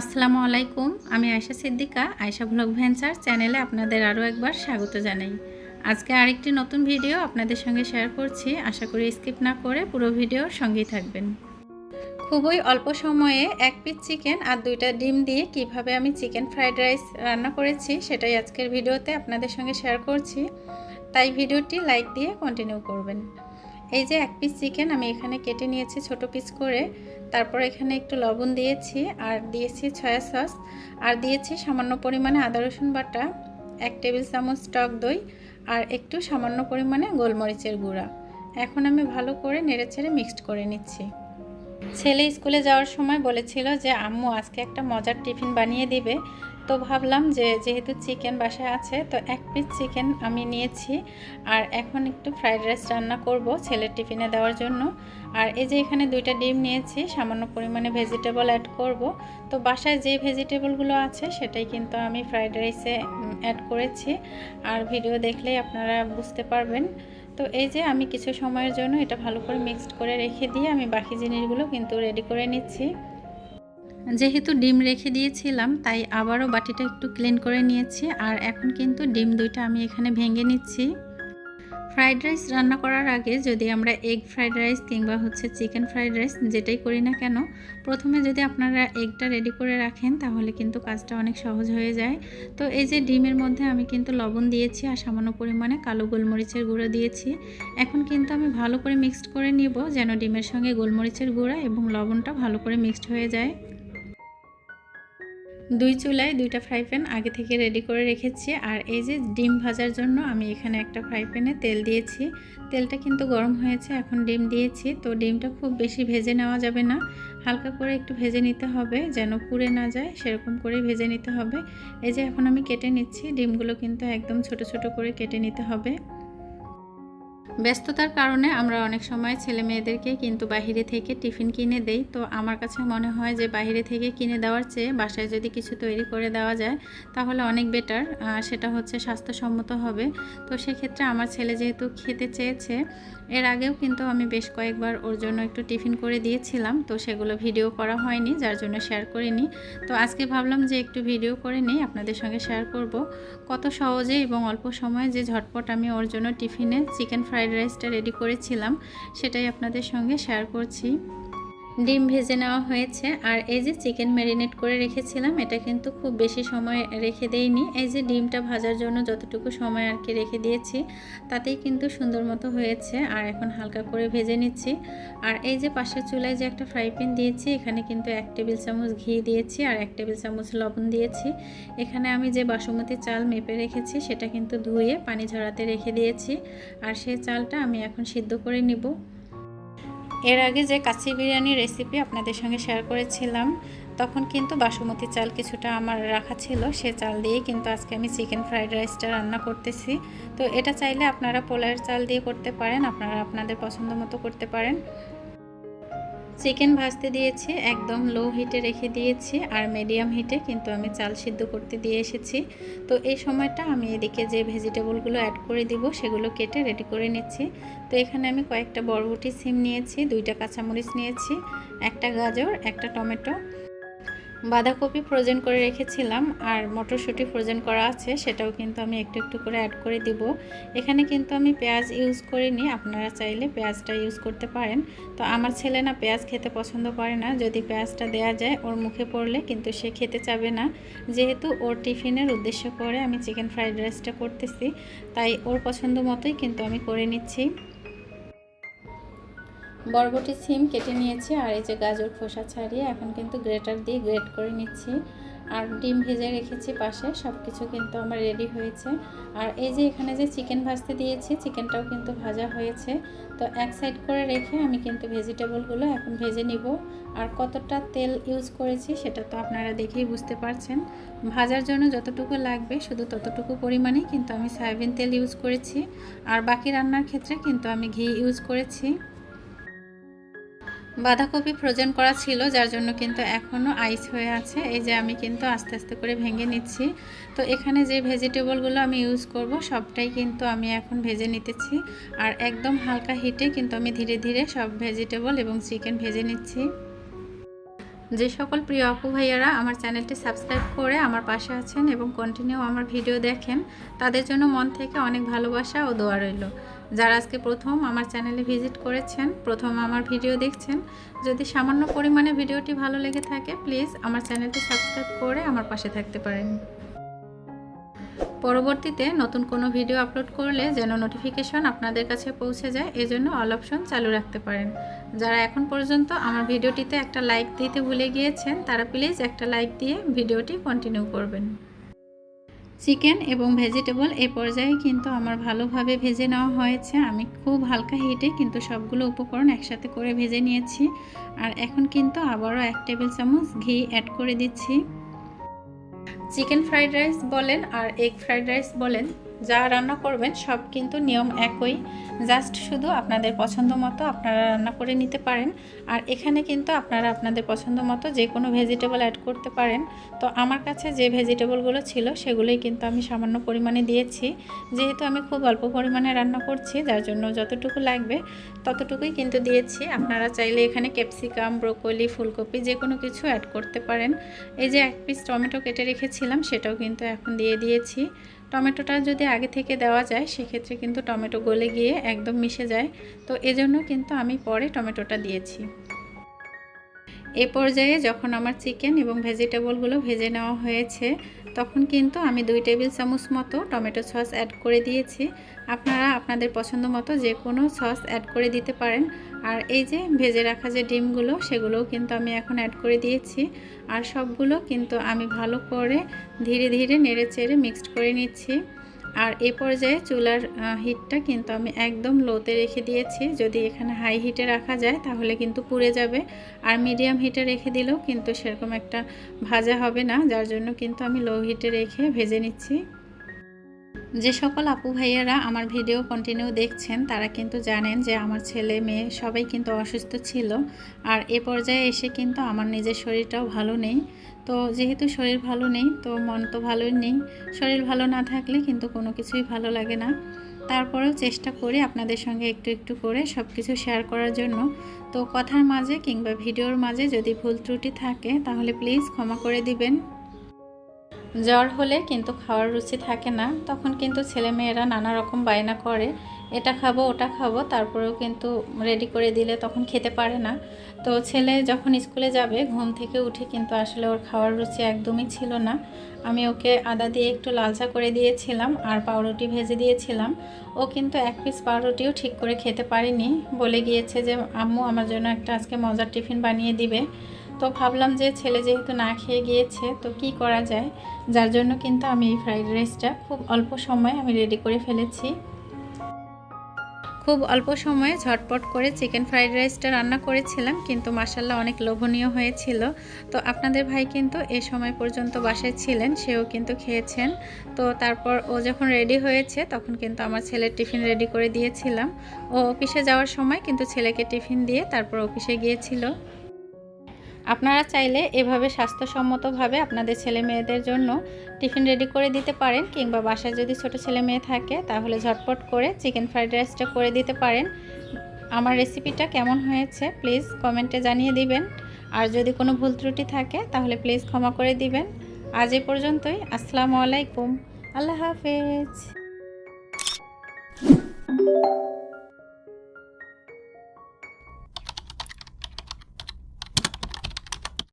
আসসালামু আলাইকুম, আমি আয়শা সিদ্দিকা, আয়শা ব্লগ ভেঞ্চার চ্যানেলে আপনাদের আরও একবার স্বাগত জানাই। আজকে আরেকটি নতুন ভিডিও আপনাদের সঙ্গে শেয়ার করছি, আশা করি স্কিপ না করে পুরো ভিডিওর সঙ্গেই থাকবেন। খুবই অল্প সময়ে এক পিস চিকেন আর দুইটা ডিম দিয়ে কীভাবে আমি চিকেন ফ্রাইড রাইস রান্না করেছি, সেটাই আজকের ভিডিওতে আপনাদের সঙ্গে শেয়ার করছি। তাই ভিডিওটি লাইক দিয়ে কন্টিনিউ করবেন। এই যে এক পিস চিকেন আমি এখানে কেটে নিয়েছি ছোট পিস করে। তারপর এখানে একটু লবণ দিয়েছি আর দিয়েছি ছয়া সস। আর দিয়েছি সামান্য পরিমাণে আদা রসুন বাটা, এক টেবিল চামচ টক দই আর একটু সামান্য পরিমাণে গোলমরিচের গুঁড়া। এখন আমি ভালো করে নেড়ে ছেড়ে মিক্সড করে নিচ্ছি। ছেলে স্কুলে যাওয়ার সময় বলেছিল যে, আম্মু, আজকে একটা মজার টিফিন বানিয়ে দিবে। তো ভাবলাম যে, যেহেতু চিকেন বাসায় আছে, তো এক পিস চিকেন আমি নিয়েছি। আর এখন একটু ফ্রাইড রাইস রান্না করব ছেলের টিফিনে দেওয়ার জন্য। আর এই যে এখানে দুইটা ডিম নিয়েছি, সামান্য পরিমাণে ভেজিটেবল অ্যাড করব। তো বাসায় যে ভেজিটেবলগুলো আছে, সেটাই কিন্তু আমি ফ্রাইড রাইসে অ্যাড করেছি। আর ভিডিও দেখলেই আপনারা বুঝতে পারবেন। তো এই যে আমি কিছু সময়ের জন্য এটা ভালো করে মিক্সড করে রেখে দিয়ে আমি বাকি জিনিসগুলো কিন্তু রেডি করে নিচ্ছি। যেহেতু ডিম রেখে দিয়েছিলাম, তাই আবারও বাটিটা একটু ক্লিন করে নিয়েছি। আর এখন কিন্তু ডিম দুইটা আমি এখানে ভেঙে নিচ্ছি। ফ্রাইড রাইস রান্না করার আগে যদি আমরা এগ ফ্রাইড রাইস কিংবা হচ্ছে চিকেন ফ্রাইড রাইস যেটাই করি না কেন, প্রথমে যদি আপনারা এগটা রেডি করে রাখেন তাহলে কিন্তু কাজটা অনেক সহজ হয়ে যায়। তো এই যে ডিমের মধ্যে আমি কিন্তু লবণ দিয়েছি আর সামান্য পরিমাণে কালো গোলমরিচের গুঁড়ো দিয়েছি। এখন কিন্তু আমি ভালো করে মিক্সড করে নিব যেন ডিমের সঙ্গে গোলমরিচের গুঁড়া এবং লবণটা ভালো করে মিক্সড হয়ে যায়। দুই চুলায় দুইটা ফ্রাই প্যান আগে থেকে রেডি করে রেখেছি। আর এই যে ডিম ভাজার জন্য আমি এখানে একটা ফ্রাই প্যানে তেল দিয়েছি। তেলটা কিন্তু গরম হয়েছে, এখন ডিম দিয়েছি। তো ডিমটা খুব বেশি ভেজে নেওয়া যাবে না। হালকা করে একটু ভেজে নিতে হবে যেন পুড়ে না যায়, সেরকম করেই ভেজে নিতে হবে। এই যে এখন আমি কেটে নিচ্ছি, ডিমগুলো কিন্তু একদম ছোট ছোট করে কেটে নিতে হবে। ব্যস্ততার কারণে আমরা অনেক সময় ছেলে মেয়েদেরকে কিন্তু বাহিরে থেকে টিফিন কিনে দেই। তো আমার কাছে মনে হয় যে বাহিরে থেকে কিনে দেওয়ার চেয়ে বাসায় যদি কিছু তৈরি করে দেওয়া যায়, তাহলে অনেক বেটার। সেটা হচ্ছে স্বাস্থ্যসম্মত হবে। তো সেক্ষেত্রে আমার ছেলে যেহেতু খেতে চেয়েছে এর আগেও কিন্তু আমি বেশ কয়েকবার ওর জন্য একটু টিফিন করে দিয়েছিলাম, তো সেগুলো ভিডিও করা হয়নি, যার জন্য শেয়ার করিনি। তো আজকে ভাবলাম যে একটু ভিডিও করে নিই, আপনাদের সঙ্গে শেয়ার করব। কত সহজে এবং অল্প সময়ে যে ঝটপট আমি ওর জন্য টিফিনে চিকেন ফ্রাইড রাইসটা রেডি করেছিলাম, সেটাই আপনাদের সঙ্গে শেয়ার করছি। ডিম ভেজে নেওয়া হয়েছে। আর এই যে চিকেন ম্যারিনেট করে রেখেছিলাম, এটা কিন্তু খুব বেশি সময় রেখে দেইনি। এই যে ডিমটা ভাজার জন্য যতটুকু সময় আর কি রেখে দিয়েছি, তাতেই কিন্তু সুন্দর মতো হয়েছে। আর এখন হালকা করে ভেজে নিচ্ছি। আর এই যে পাশের চুলায় যে একটা ফ্রাই প্যান দিয়েছি, এখানে কিন্তু এক টেবিল চামচ ঘি দিয়েছি আর এক টেবিল চামচ লবণ দিয়েছি। এখানে আমি যে বাসমতি চাল মেপে রেখেছি, সেটা কিন্তু ধুয়ে পানি ঝরাতে রেখে দিয়েছি। আর সেই চালটা আমি এখন সিদ্ধ করে নিব। এর আগে যে কাচি বিরিয়ানির রেসিপি আপনাদের সঙ্গে শেয়ার করেছিলাম, তখন কিন্তু বাসমতি চাল কিছুটা আমার রাখা ছিল। সে চাল দিয়েই কিন্তু আজকে আমি চিকেন ফ্রাইড রাইসটা রান্না করতেছি। তো এটা চাইলে আপনারা পোলার চাল দিয়ে করতে পারেন, আপনারা আপনাদের পছন্দ মতো করতে পারেন। চিকেন ভাজতে দিয়েছি, একদম লো হিটে রেখে দিয়েছি আর মিডিয়াম হিটে কিন্তু আমি চাল সিদ্ধ করতে দিয়ে এসেছি। তো এই সময়টা আমি এদিকে যে ভেজিটেবলগুলো অ্যাড করে দিব সেগুলো কেটে রেডি করে নিচ্ছি। তো এখানে আমি কয়েকটা বরবটি সিম নিয়েছি, দুইটা কাঁচামরিচ নিয়েছি, একটা গাজর, একটা টমেটো। বাঁধাকপি ফ্রোজেন করে রেখেছিলাম আর মটরশুঁটি ফ্রোজেন করা আছে, সেটাও কিন্তু আমি একটু একটু করে অ্যাড করে দিব। এখানে কিন্তু আমি পেঁয়াজ ইউজ করিনি, আপনারা চাইলে পেঁয়াজটা ইউজ করতে পারেন। তো আমার ছেলে না পেঁয়াজ খেতে পছন্দ করে না, যদি পেঁয়াজটা দেওয়া যায় ওর মুখে পড়লে কিন্তু সে খেতে চাবে না। যেহেতু ওর টিফিনের উদ্দেশ্য করে আমি চিকেন ফ্রাইড রাইসটা করতেছি, তাই ওর পছন্দ মতোই কিন্তু আমি করে নিচ্ছি। বরবটি সিম কেটে নিয়েছি আর এই যে গাজর খোসা ছাড়িয়ে এখন কিন্তু গ্রেটার দিয়ে গ্রেট করে নিচ্ছি। আর ডিম ভেজে রেখেছি পাশে সব কিছু কিন্তু আমার রেডি হয়েছে। আর এই যে এখানে যে চিকেন ভাজতে দিয়েছি, চিকেনটাও কিন্তু ভাজা হয়েছে। তো এক সাইড করে রেখে আমি কিন্তু ভেজিটেবলগুলো এখন ভেজে নিব। আর কতটা তেল ইউজ করেছি সেটা তো আপনারা দেখেই বুঝতে পারছেন। ভাজার জন্য যতটুকু লাগবে শুধু ততটুকু পরিমাণে কিন্তু আমি সয়াবিন তেল ইউজ করেছি। আর বাকি রান্নার ক্ষেত্রে কিন্তু আমি ঘি ইউজ করেছি। বাঁধাকপি ফ্রোজেন করা ছিল, যার জন্য কিন্তু এখনও আইস হয়ে আছে। এই যে আমি কিন্তু আস্তে আস্তে করে ভেঙে নিচ্ছি। তো এখানে যে ভেজিটেবলগুলো আমি ইউজ করব, সবটাই কিন্তু আমি এখন ভেজে নিতেছি। আর একদম হালকা হিটে কিন্তু আমি ধীরে ধীরে সব ভেজিটেবল এবং চিকেন ভেজে নিচ্ছি। যে সকল প্রিয় আপু ভাইয়ারা আমার চ্যানেলটি সাবস্ক্রাইব করে আমার পাশে আছেন এবং কন্টিনিউ আমার ভিডিও দেখেন, তাদের জন্য মন থেকে অনেক ভালোবাসা ও দোয়া রইল। যারা আজকে প্রথম আমার চ্যানেলে ভিজিট করেছেন, প্রথম আমার ভিডিও দেখছেন, যদি সামান্য পরিমাণে ভিডিওটি ভালো লেগে থাকে, প্লিজ আমার চ্যানেলটি সাবস্ক্রাইব করে আমার পাশে থাকতে পারেন। পরবর্তীতে নতুন কোনো ভিডিও আপলোড করলে যেন নোটিফিকেশন আপনাদের কাছে পৌঁছে যায়, এজন্য অল অপশন চালু রাখতে পারেন। যারা এখন পর্যন্ত আমার ভিডিওটিতে একটা লাইক দিতে ভুলে গিয়েছেন, তারা প্লিজ একটা লাইক দিয়ে ভিডিওটি কন্টিনিউ করবেন। চিকেন এবং ভেজিটেবল এ পর্যায়ে কিন্তু আমার ভালোভাবে ভেজে নেওয়া হয়েছে। আমি খুব হালকা হিটে কিন্তু সবগুলো উপকরণ একসাথে করে ভেজে নিয়েছি। আর এখন কিন্তু আবারও এক টেবিল চামচ ঘি অ্যাড করে দিচ্ছি। চিকেন ফ্রাইড রাইস বলেন আর এগ ফ্রাইড রাইস বলেন যা রান্না করবেন সব কিন্তু নিয়ম একই। জাস্ট শুধু আপনাদের পছন্দ মতো আপনারা রান্না করে নিতে পারেন। আর এখানে কিন্তু আপনারা আপনাদের পছন্দ মতো যে কোনো ভেজিটেবল অ্যাড করতে পারেন। তো আমার কাছে যে ভেজিটেবলগুলো ছিল সেগুলোই কিন্তু আমি সামান্য পরিমাণে দিয়েছি। যেহেতু আমি খুব অল্প পরিমাণে রান্না করছি, যার জন্য যতটুকু লাগবে ততটুকুই কিন্তু দিয়েছি। আপনারা চাইলে এখানে ক্যাপসিকাম ব্রোকলি ফুলকপি যে কোনো কিছু অ্যাড করতে পারেন। এই যে এক পিস টমেটো কেটে রেখেছিলাম, সেটাও কিন্তু এখন দিয়ে দিয়েছি। টমেটোটা যদি আগে থেকে দেওয়া যায়, সেক্ষেত্রে কিন্তু টমেটো গলে গিয়ে একদম মিশে যায়। তো এজন্য কিন্তু আমি পরে টমেটোটা দিয়েছি। এ পর্যায়ে যখন আমার চিকেন এবং ভেজিটেবলগুলো ভেজে নেওয়া হয়েছে, তখন কিন্তু আমি দুই টেবিল চামচ মতো টমেটো সস অ্যাড করে দিয়েছি। আপনারা আপনাদের পছন্দ মতো যে কোনো সস অ্যাড করে দিতে পারেন। আর এই যে ভেজে রাখা যে ডিমগুলো, সেগুলোও কিন্তু আমি এখন অ্যাড করে দিয়েছি। আর সবগুলো কিন্তু আমি ভালো করে ধীরে ধীরে নেড়ে চেড়ে মিক্সড করে নিচ্ছি। আর এ পর্যায়ে চুলার হিটটা কিন্তু আমি একদম লোতে রেখে দিয়েছি। যদি এখানে হাই হিটে রাখা যায়, তাহলে কিন্তু পুড়ে যাবে। আর মিডিয়াম হিটে রেখে দিলেও কিন্তু সেরকম একটা ভাজা হবে না, যার জন্য কিন্তু আমি লো হিটে রেখে ভেজে নিচ্ছি। যে সকল আপু ভাইয়ারা আমার ভিডিও কন্টিনিউ দেখছেন, তারা কিন্তু জানেন যে আমার ছেলে মেয়ে সবাই কিন্তু অসুস্থ ছিল। আর এ পর্যায়ে এসে কিন্তু আমার নিজের শরীরটাও ভালো নেই। তো যেহেতু শরীর ভালো নেই, তো মন তো ভালোই নেই। শরীর ভালো না থাকলে কিন্তু কোনো কিছুই ভালো লাগে না। তারপরেও চেষ্টা করি আপনাদের সঙ্গে একটু একটু করে সব কিছু শেয়ার করার জন্য। তো কথার মাঝে কিংবা ভিডিওর মাঝে যদি ভুল ত্রুটি থাকে, তাহলে প্লিজ ক্ষমা করে দিবেন। জ্বর হলে কিন্তু খাওয়ার রুচি থাকে না। তখন কিন্তু ছেলেমেয়েরা নানা রকম বায়না করে, এটা খাব, ওটা খাব। তারপরেও কিন্তু রেডি করে দিলে তখন খেতে পারে না। তো ছেলে যখন স্কুলে যাবে, ঘুম থেকে উঠে কিন্তু আসলে ওর খাওয়ার রুচি একদমই ছিল না। আমি ওকে আদা দিয়ে একটু লালচা করে দিয়েছিলাম আর পাউরুটি ভেজে দিয়েছিলাম। ও কিন্তু এক পিস পাউরুটিও ঠিক করে খেতে পারিনি। বলে গিয়েছে যে, আম্মু, আমার জন্য একটা আজকে মজার টিফিন বানিয়ে দিবে। তো ভাবলাম যে ছেলে যেহেতু না খেয়ে গিয়েছে, তো কি করা যায়? যার জন্য কিন্তু আমি এই ফ্রাইড রাইসটা খুব অল্প সময় আমি রেডি করে ফেলেছি। খুব অল্প সময়ে ঝটপট করে চিকেন ফ্রাইড রাইসটা রান্না করেছিলাম, কিন্তু মাসাল্লাহ অনেক লোভনীয় হয়েছিল। তো আপনাদের ভাই কিন্তু এ সময় পর্যন্ত বাসায় ছিলেন, সেও কিন্তু খেয়েছেন। তো তারপর ও যখন রেডি হয়েছে, তখন কিন্তু আমার ছেলের টিফিন রেডি করে দিয়েছিলাম। ও অফিসে যাওয়ার সময় কিন্তু ছেলেকে টিফিন দিয়ে তারপর অফিসে গিয়েছিল। আপনারা চাইলে এভাবে স্বাস্থ্যসম্মতভাবে আপনাদের ছেলে মেয়েদের জন্য টিফিন রেডি করে দিতে পারেন, কিংবা বাসায় যদি ছোট ছেলে মেয়ে থাকে তাহলে ঝটপট করে চিকেন ফ্রাইড রাইসটা করে দিতে পারেন। আমার রেসিপিটা কেমন হয়েছে প্লিজ কমেন্টে জানিয়ে দিবেন। আর যদি কোনো ভুল ত্রুটি থাকে তাহলে প্লিজ ক্ষমা করে দিবেন। আজ এ পর্যন্তই, আসসালামু আলাইকুম। আল্লাহ হাফেজ।